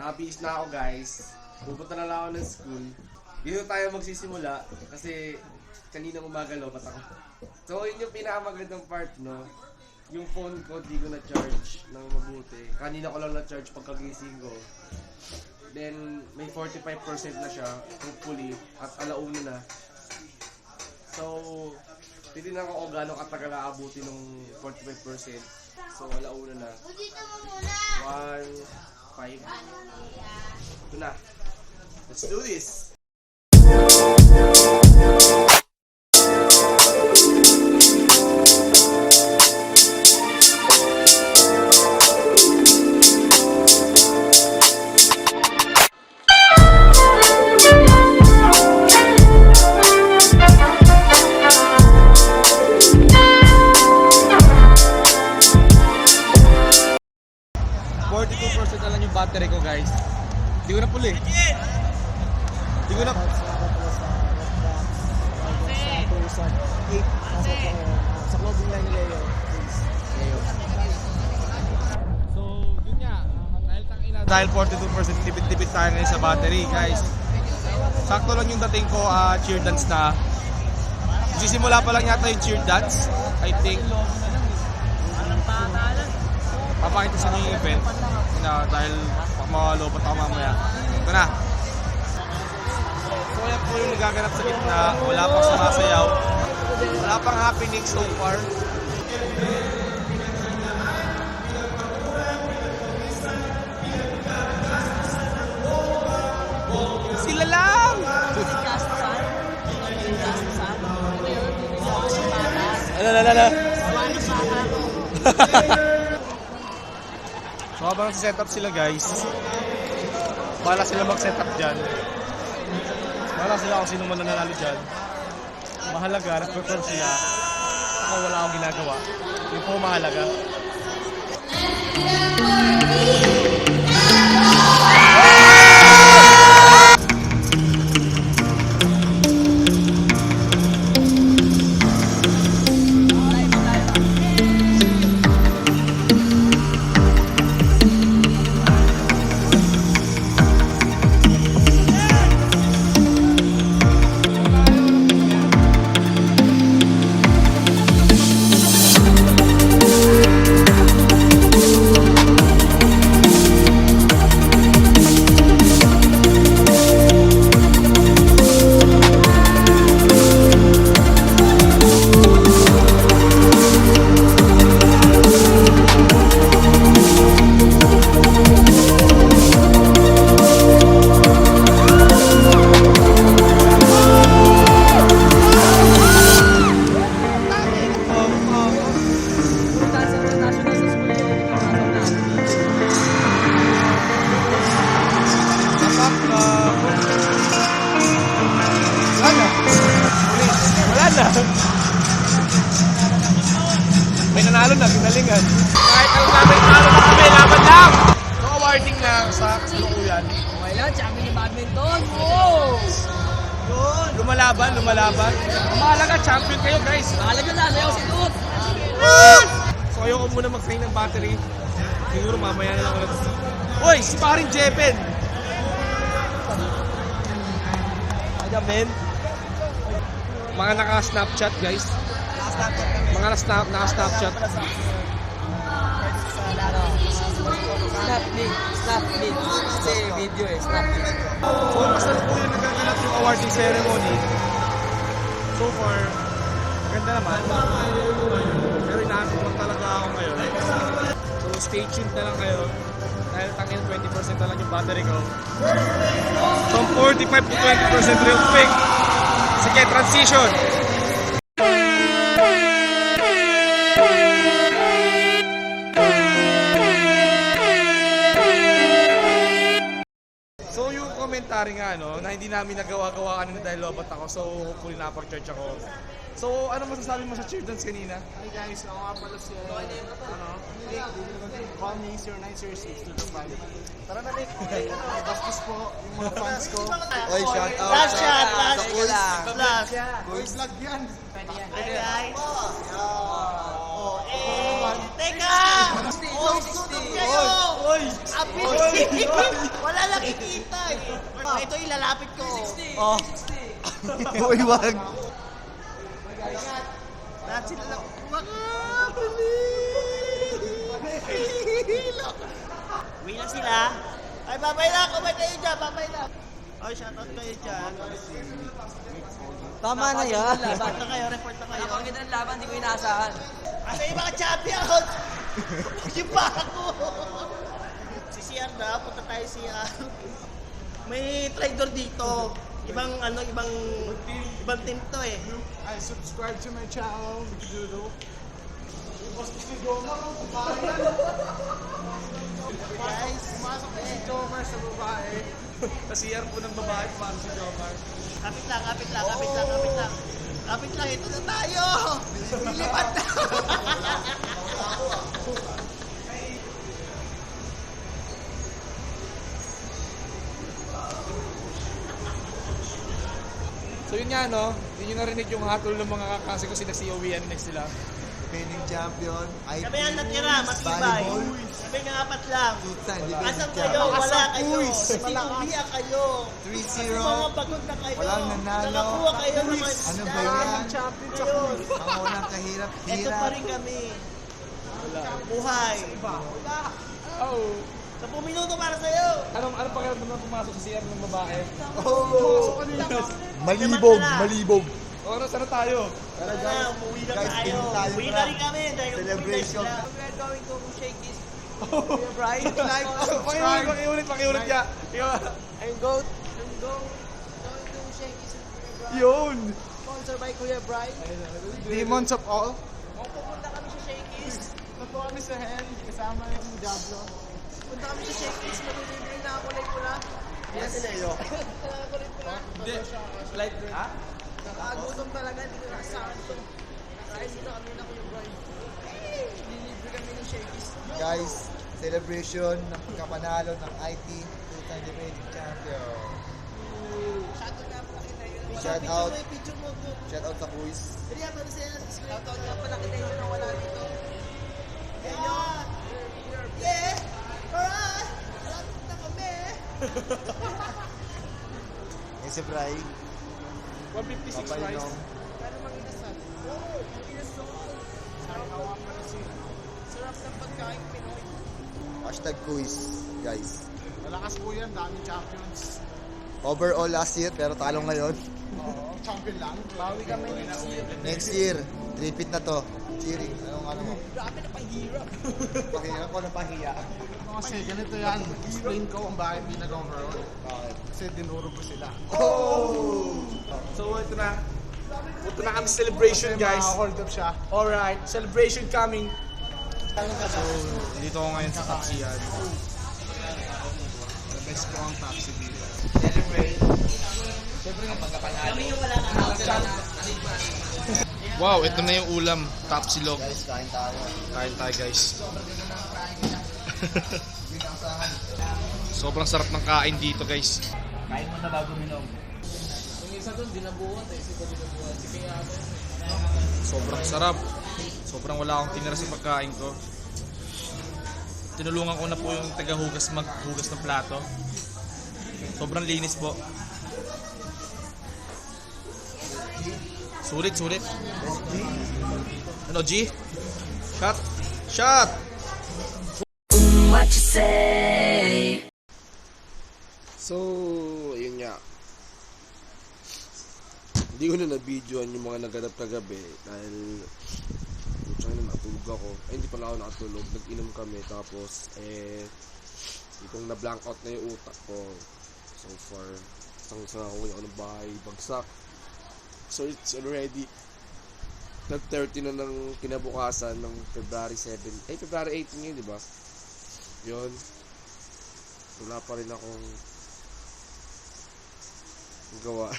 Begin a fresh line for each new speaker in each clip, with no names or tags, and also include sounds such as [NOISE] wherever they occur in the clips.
Nakabihis na ako guys. Pupunta na lang ako ng school. Dito tayo magsisimula kasi kaninang umaga lobat ako. So yun yung pinakamagandang part no. Yung phone ko di ko na-charge ng mabuti. Kanina ko lang na-charge pagkagising ko. Then may 45% na siya hopefully at alauna na. So titignan ko kung gaano katagal aabuti ng 45%. So alauna na. One, five. Ito na. Let's do this!
Na lang yung battery ko guys. Hindi ko na puli. Hindi ko na...
Sa clothing line nila yun.
So, yun nga. Dahil tangina. Dahil 42% tipid-tipid tayo ngayon sa battery guys. Sakto lang yung dating ko, ah cheer dance na. Sisimula pa lang yata yung cheer dance. I think. Papakita sa yung event. Na, dahil makalobat ako mamaya. Ito na. So yan po yung nagaganap sa gitna. Wala pang sumasayaw. Wala pang happening so far. Sila lang! Ano, ano, ano? [LAUGHS] so habang set up sila guys, bala sila mag-set up dyan. Bala sila kung sino man nanalo dyan. Mahalaga, nag-perform sila. Ako wala akong ginagawa. Yun po mahalaga. Lumalaban, lumalaban. Ang mahalaga, champion kayo guys.
Mahalaga na, sayo si Tut.
So, ayoko muna mag-train ng battery. Siguro mamaya na lang ulit. Uy, si paring Jepen! Ayan, men. Mga naka-snapchat, guys. Mga naka-snap, naka-snapchat.
Snapnik, Snapnik. Kasi video eh, Snapnik.
So, basta po yung nagaganap yung awarding ceremony. So far, ganda naman. Pero inaanto lang talaga ako ngayon. So, stay tuned na lang kayo. Dahil tangin 20% na lang yung battery ko. From 45 to 20% real quick. Sige, transition. Commentary nga no, na hindi namin nagawa-gawa kanina dahil lobat ako. So hopefully napag-church ako. So ano masasabi mo sa cheer dance kanina?
Hey guys, ako nga pala si ano, Nick, call me 0906 to the 5. Tara na Nick, [LAUGHS] bastos po yung mga fans ko.
Oy, shout out
Last shot, last
Boys.
Last. Boys vlog yan. Hi guys. Oh, and
Teka! Oh, sunog kayo! Abilis! Wala nakikita eh. Oh, ito ilalapit ko. Oh.
Uy, wag.
Lahat sila lang. Waka! Uwi na sila. Ay, babay na. Kumay kayo dyan. Babay na. Ay, shoutout kayo dyan.
Tama na yan.
Report na kayo, report na kayo.
Napakaganda ng laban, hindi ko inaasahan.
Asa yung mga champion? [LAUGHS] yung pa ako. si CR na, punta tayo CR. May traitor dito. Ibang ano, ibang ibang team to eh.
Ay, subscribe to my channel, Doodle.
Guys,
Pumasok si Jomar sa babae.
CR po ng babae, paano si Jomar?
kapit lang, kapit lang, kapit lang, kapit lang. Kapit lang, ito na tayo! Lilipat na!
So yun nga no, yun yung narinig yung hatol ng mga kakasi ko and next sila.
Defending champion, IT,
Kami ang natira, matibay. Kami nga apat lang. Asan kayo?
champion.
Wala kayo. Sinubiya kayo.
3-0.
Mga pagod na kayo.
Walang nanalo.
Nakakuha kayo ng mga
Ano ba yan?
Ngayon,
Mga unang
Ito
kahirap-hirap.
pa rin kami. Buhay.
Oh.
10 minuto para sa'yo.
Anong anong pakiramdam na pumasok sa CR ng babae?
Oh! Malibog, malibog.
O ano, sana tayo?
Tara na, umuwi na
Guys,
tayo.
tayo,
Uwi na rin kami. Dahil
Celebration.
We're going to shake this. [LAUGHS] Brian, like,
Pakiulit, pakiulit, pakiulit niya.
And go, and go, going to shake this.
Yun.
Sponsored by Kuya Brian.
Demons of all.
Pupunta kami sa Shakey's.
Punta kami sa Hell, kasama yung Diablo.
Punta kami sa Shakey's. Malilibre na kulay pula.
Yes. [LAUGHS]
Kulay pula.
Hindi. Light drink. Ha?
Nakagutom talaga, hindi ko nakasahan to. Guys, dito kami na kuya Brian. Nilibre kami ng shakies.
Guys, celebration ng pagkapanalo ng IT 2-time debating champion.
Shout out nga pala kita yun.
Shout out.
Eh, picture mo,
Shout out sa boys.
Kaya pa rin sila
sa Shout out nga pala kita yun na wala dito.
Ayan! Yeah! Alright! Salamat na kami! [LAUGHS]
Ese Brian.
156 Papay
rice.
No. Para mag-inasal. Oo, oh. Sarap ng ng pagkain Pinoy.
Hashtag quiz, guys.
Malakas po yan, daming champions.
Overall last year, pero talo ngayon.
Oo.
Bawi kami next year.
Next year, repeat na to. Cheering. Anong ano mo?
Grabe na pahirap.
Pakinggan ko ng pahiya.
Kasi ganito yan, explain ko kung bakit di nag-overall.
Bakit?
Kasi dinuro ko sila.
So ito na. Ito na kami celebration
Kasi
guys.
hold up siya.
Alright, celebration coming. So, dito ako ngayon sa taxian.
The best po ang taxi dito.
Wow, ito na yung ulam. Top silog.
Guys, kain tayo.
Kain tayo guys. [LAUGHS] Sobrang sarap ng kain dito guys.
Yung isa doon, dinabuhat eh. Si dinabuhat. Si kaya
Sobrang sarap. Sobrang wala akong tinira sa pagkain ko. Tinulungan ko na po yung tagahugas maghugas ng plato. Sobrang linis po. Sulit, sulit. Ano, G? Shot! Shot!
So, yun nga. Hindi ko na na-videoan yung mga naganap kagabi dahil Putsang na natulog ako. Ay, hindi pala ako nakatulog. Nag-inom kami. Tapos, eh, itong na-blank out na yung utak ko. So far, isang sa ako ako ng bahay, bagsak. So, it's already nag-30 na ng kinabukasan ng February 7. Eh, February 18 yun, di ba? Yun. Wala pa rin akong gawa.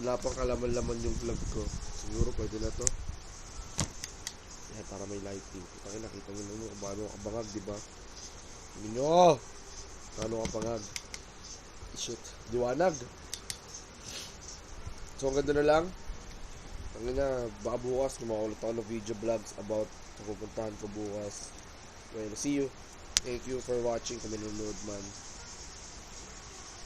Wala pang kalaman-laman yung vlog ko. Siguro pwede na to. Yan, para may lighting. Kita nakita nyo naman kung paano kabangag, di ba? Tingnan nyo! Paano kabangag. Shit. Diwanag. So, ang ganda na lang. Ang ganda, baka bukas, gumawa ulit ako ng video vlogs about sa pupuntahan ko bukas. Well, see you. Thank you for watching kung nanonood man.